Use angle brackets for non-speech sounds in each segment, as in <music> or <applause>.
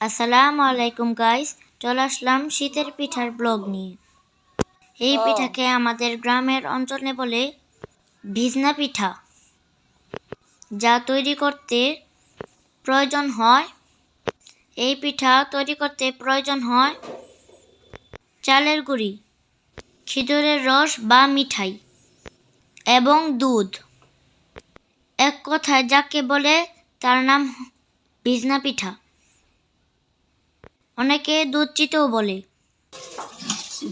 আসসালামু আলাইকুম গাইস চলে আসলাম শীতের পিঠার ব্লগ নিয়ে। এই পিঠাকে আমাদের গ্রামের অঞ্চলে বলে ভিজনা পিঠা যা তৈরি করতে প্রয়োজন হয়। এই পিঠা তৈরি করতে প্রয়োজন হয় চালের গুঁড়ি খেজুরের রস বা মিঠাই এবং দুধ। এক কথায় যাকে বলে তার নাম ভিজনা পিঠা। অনেকে দুধ চিতেও বলে।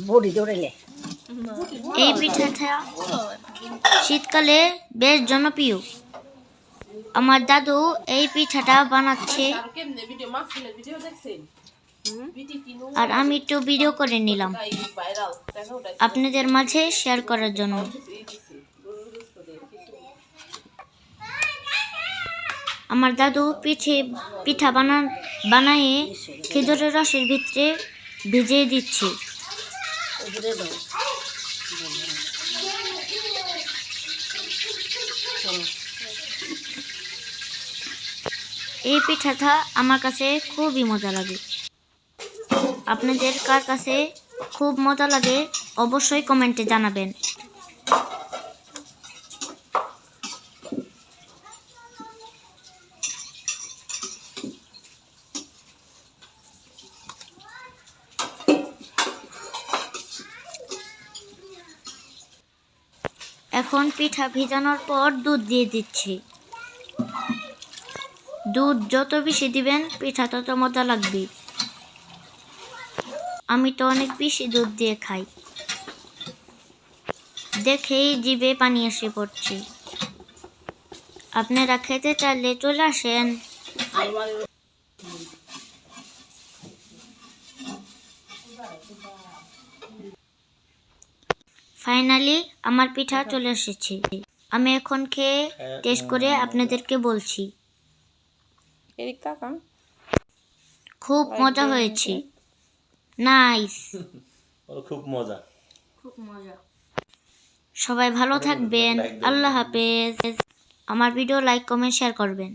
বড়ি এই পিঠাটা শীতকালে বেশ জনপ্রিয়। আমার দাদু এই পিঠাটা বানাচ্ছে। আর আমি একটু ভিডিও করে নিলাম। আপনাদের মাঝে শেয়ার করার জন্য। আমার দাদু পিঠে পিঠা বানা বানায়ে খেজুরের রসের ভিতরে ভিজিয়ে দিচ্ছি। এই পিঠাটা আমার কাছে খুবই মজা লাগে। আপনাদের কার কাছে খুব মজা লাগে অবশ্যই কমেন্টে জানাবেন। এখন পিঠা ভিজানোর পর দুধ দিয়ে দিচ্ছি। দুধ যত বেশি দিবেন, পিঠা তত মজা লাগবে। আমি তো অনেক বেশি দুধ দিয়ে খাই। দেখেই জিভে পানি এসে পড়ছে। আপনারা খেতে চাইলে চলে আসেন। ফাইনালি আমার পিঠা চলে এসেছে। আমি এখন খেয়ে টেস্ট করে আপনাদেরকে বলছি। খুব মজা হয়েছে। নাইস <laughs> খুব মজা। খুব মজা। সবাই ভালো থাকবেন। আল্লাহ হাফেজ। আমার ভিডিও লাইক কমেন্ট শেয়ার করবেন।